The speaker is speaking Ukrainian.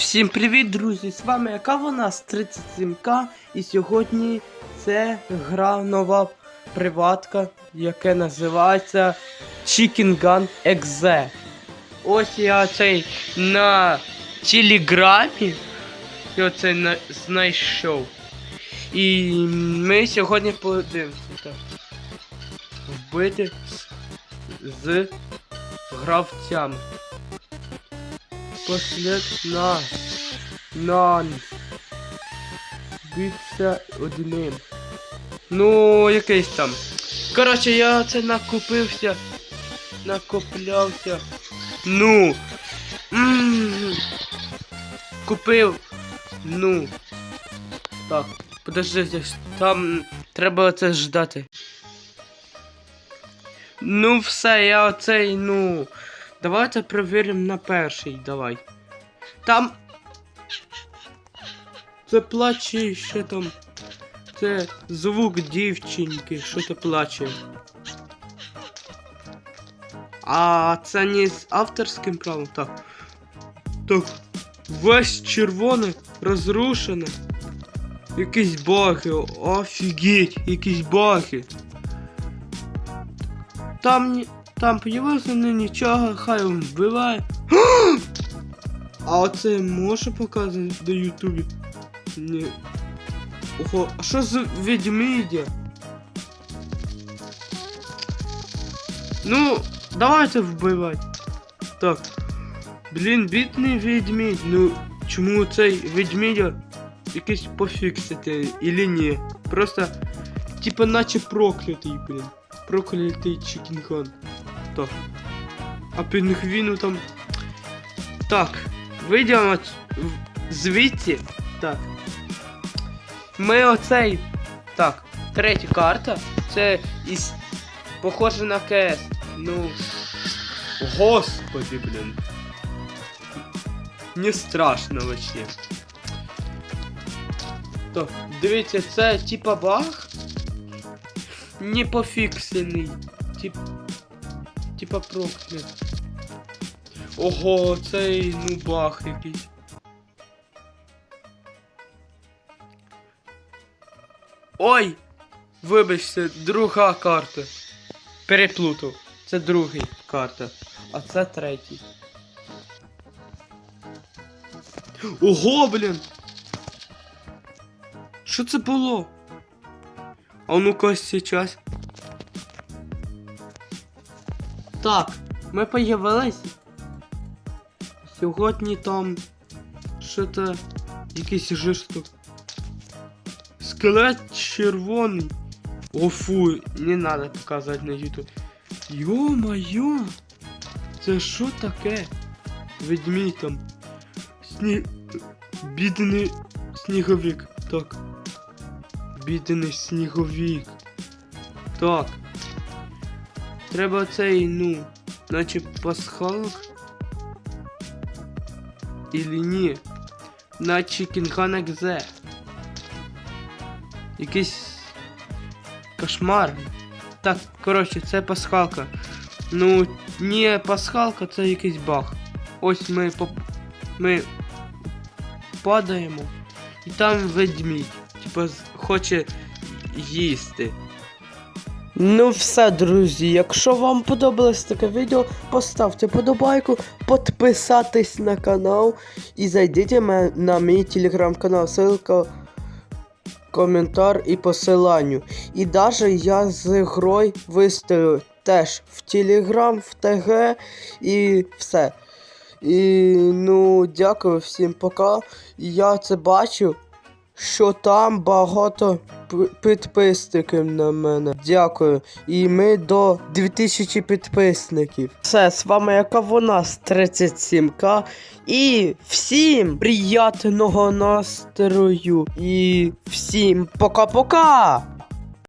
Всім привіт, друзі! З вами яка вона з 37К і сьогодні це гра нова приватка, яка називається Chicken Gun Exe. Ось я цей на телеграмі я оце на, знайшов. І ми сьогодні подивимося. Вбити з гравцями. Послід нас. Нан. Биться одним. Ну, якийсь там. Коротше, я це накупився. Накоплявся. Ну. М. Купив. Ну. Так. Подожди, там треба це ждати. Ну все, я оцей, ну. Давайте перевіримо на перший, давай. Там. Це плаче ще там. Це звук дівчинки, що то плаче. А це не з авторським правом, так. Так. Весь червоне розрушене. Якісь баги. Офігеть, якісь баги. Там ні... Там появився не нічого, хай він вбиває. А оце може показувати до Ютубі? Ні. Ого, а що за ведмідя? Ну, давайте вбивати. Так. Блін, бідний ведмідь. Ну, чому цей ведмідя якийсь пофіксити или ні? Просто, типа, наче проклятий, блін. Проклятий чікінган. Так. А пінгвіну там. Так. Вийдемо звідси. Так. Ми оцей. Так. Третя карта. Це із. Похоже на КС. Ну. Господи, блін. Не страшно вообще. Так, дивіться, це типа баг. Не пофіксений. Тип. Типа проклят. Ого, цей ну баг якийсь. Ой! Вибачте, друга карта. Переплутав. Це другий карта. А це третій. Ого, блін! Що це було? А ну-ка сейчас. Так, ми появились. Сьогодні там що-то якийсь жирсток. Скелет червоний. О, фу, не надо показувати на ютуб. Йо-моє! Це що таке? Ведмідь там. Сні... Бідний сніговик. Так. Бідний сніговик. Так. Треба цей, ну, наче пасхалок. Или ні? Наче Кінган Екзе. Якийсь кошмар. Так, коротше, це пасхалка. Ну, не пасхалка, це якийсь баг. Ось ми поп... ми падаємо. І там ведмідь. Типа хоче їсти. Ну все, друзі, якщо вам подобалось таке відео, поставте подобайку, підписатись на канал і зайдіть на мій телеграм-канал. Ссылка коментар і посиланню. І даже я з грою виставлю теж в Телеграм, в ТГ і все. І ну, дякую всім пока. Я це бачу, що там багато підписників на мене. Дякую. І ми до 2000 підписників. Все, з вами яка вона з 37к. І всім приятного настрою. І всім пока-пока!